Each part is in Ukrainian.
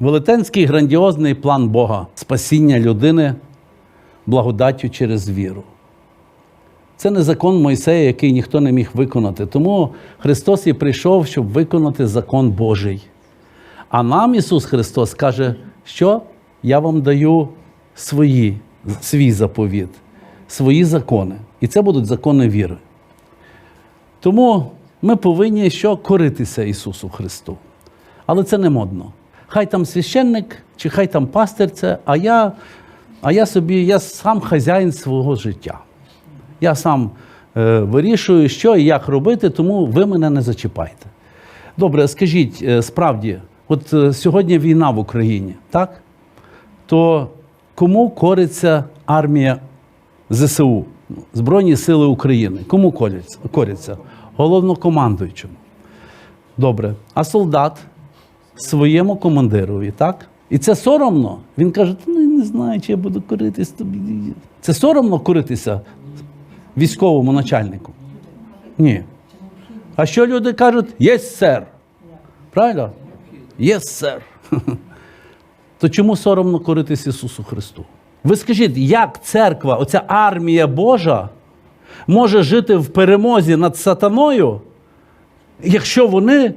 Велетенський грандіозний план Бога спасіння людини благодаттю через віру. Це не закон Мойсея, який ніхто не міг виконати. Тому Христос і прийшов, щоб виконати закон Божий. А нам Ісус Христос каже, що я вам даю свої, свій заповіт, свої закони. І це будуть закони віри. Тому ми повинні що коритися Ісусу Христу. Але це не модно. Хай там священник, чи хай там пастир це, а я, а я собі, я сам хазяїн свого життя. Я сам е, вирішую, що і як робити, тому ви мене не зачіпайте. Добре, скажіть, е, справді, от е, сьогодні війна в Україні, так? То кому кориться армія ЗСУ, Збройні Сили України? Кому коряться? Головнокомандуючому. Добре. А солдат своєму командирові, так? І це соромно. Він каже: ну не знаю, чи я буду коритись тобі. Це соромно коритися військовому начальнику? Ні. А що люди кажуть? Єс, сер. Правильно? Єс, сер. То чому соромно коритись Ісусу Христу? Ви скажіть, як церква, оця армія Божа, може жити в перемозі над сатаною, якщо вони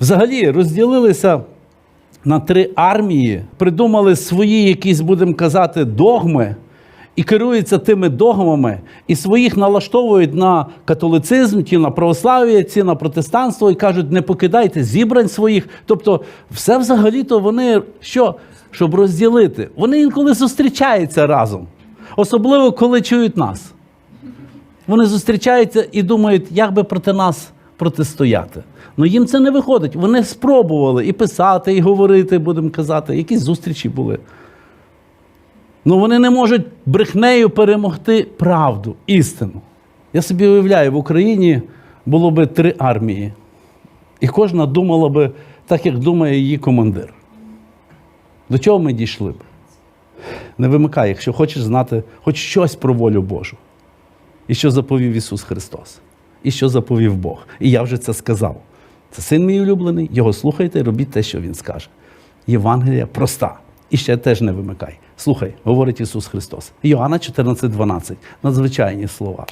взагалі розділилися на три армії, придумали свої якісь, будемо казати, догми, і керуються тими догмами, і своїх налаштовують на католицизм, ті на православ'я, ці на протестанство, і кажуть, не покидайте зібрань своїх. Тобто, все взагалі-то вони що? Щоб розділити. Вони інколи зустрічаються разом, особливо коли чують нас. Вони зустрічаються і думають, як би проти нас протистояти. Ну їм це не виходить. Вони спробували і писати, і говорити, будемо казати, якісь зустрічі були. Ну вони не можуть брехнею перемогти правду, істину. Я собі уявляю, в Україні було би три армії, і кожна думала би так, як думає її командир. До чого ми дійшли б? Не вимикай, якщо хочеш знати хоч щось про волю Божу. І що заповів Ісус Христос, і що заповів Бог. І я вже це сказав. Це син мій улюблений, його слухайте, робіть те, що Він скаже. Євангелія проста. І ще теж не вимикай. Слухай, говорить Ісус Христос. Йоанна 14,12. Надзвичайні слова.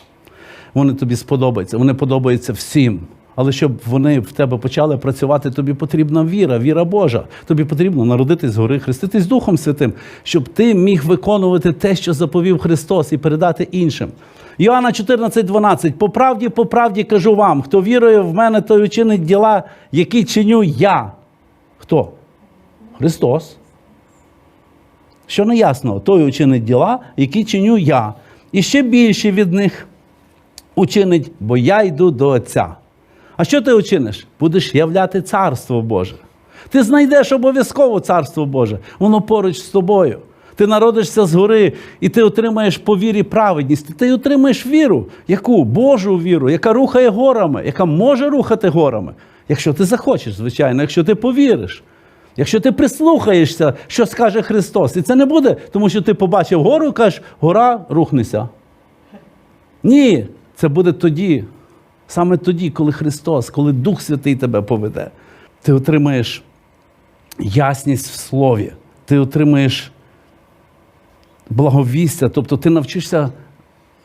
Вони тобі сподобаються, вони подобаються всім. Але щоб вони в тебе почали працювати, тобі потрібна віра, віра Божа. Тобі потрібно народитись з гори, хреститись Духом Святим, щоб ти міг виконувати те, що заповів Христос, і передати іншим. Йоанна 14,12. По правді, по правді кажу вам, хто вірує в мене, той учинить діла, які чиню я. Хто? Христос. Що не ясно, той учинить діла, які чиню я. І ще більше від них учинить, бо я йду до Отця. А що ти учиниш? Будеш являти Царство Боже. Ти знайдеш обов'язково Царство Боже, воно поруч з тобою. Ти народишся згори, і ти отримаєш по вірі праведність. Ти отримаєш віру, яку Божу віру, яка рухає горами, яка може рухати горами. Якщо ти захочеш, звичайно, якщо ти повіриш. Якщо ти прислухаєшся, що скаже Христос, і це не буде, тому що ти побачив гору і кажеш, гора рухнеся. Ні, це буде тоді, саме тоді, коли Христос, коли Дух Святий тебе поведе. Ти отримаєш ясність в слові, ти отримаєш благовістя, тобто ти навчишся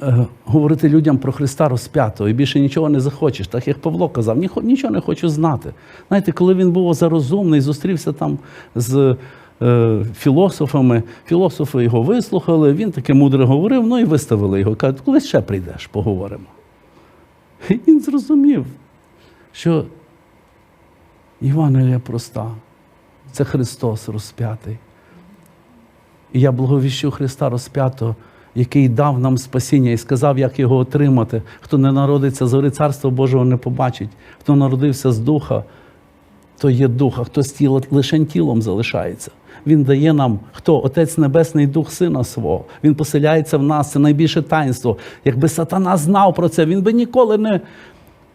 е, говорити людям про Христа розп'ятого і більше нічого не захочеш. Так як Павло казав, нічого не хочу знати. Знаєте, коли він був зарозумний, зустрівся там з е, філософами, філософи його вислухали, він таке мудре говорив, ну і виставили його. Кажуть, коли ще прийдеш, поговоримо. Він зрозумів, що Євангелія проста. Це Христос розп'ятий. І я благовіщу Христа розп'ятого, який дав нам спасіння і сказав, як його отримати. Хто не народиться з гори Царства Божого не побачить. Хто народився з духа, то є дух, а хто з тіла лише тілом залишається. Він дає нам хто? Отець Небесний Дух Сина свого. Він поселяється в нас. Це найбільше таїнство. Якби сатана знав про це, він би ніколи не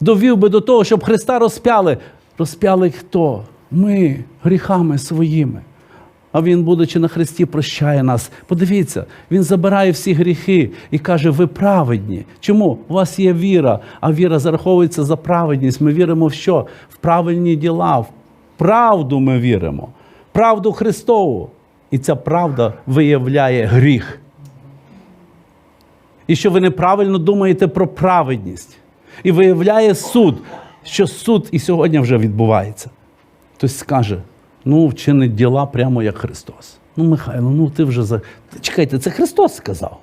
довів би до того, щоб Христа розп'яли. Розп'яли хто? Ми гріхами своїми. А він, будучи на Христі, прощає нас. Подивіться, він забирає всі гріхи і каже: ви праведні. Чому? У вас є віра, а віра зараховується за праведність. Ми віримо в що? В правильні діла, в правду ми віримо. Правду Христову. І ця правда виявляє гріх. І що ви неправильно думаєте про праведність. І виявляє суд, що суд і сьогодні вже відбувається. Хтось скаже: ну, вчинить діла прямо як Христос. Ну, Михайло, ну ти вже за. Чекайте, це Христос сказав.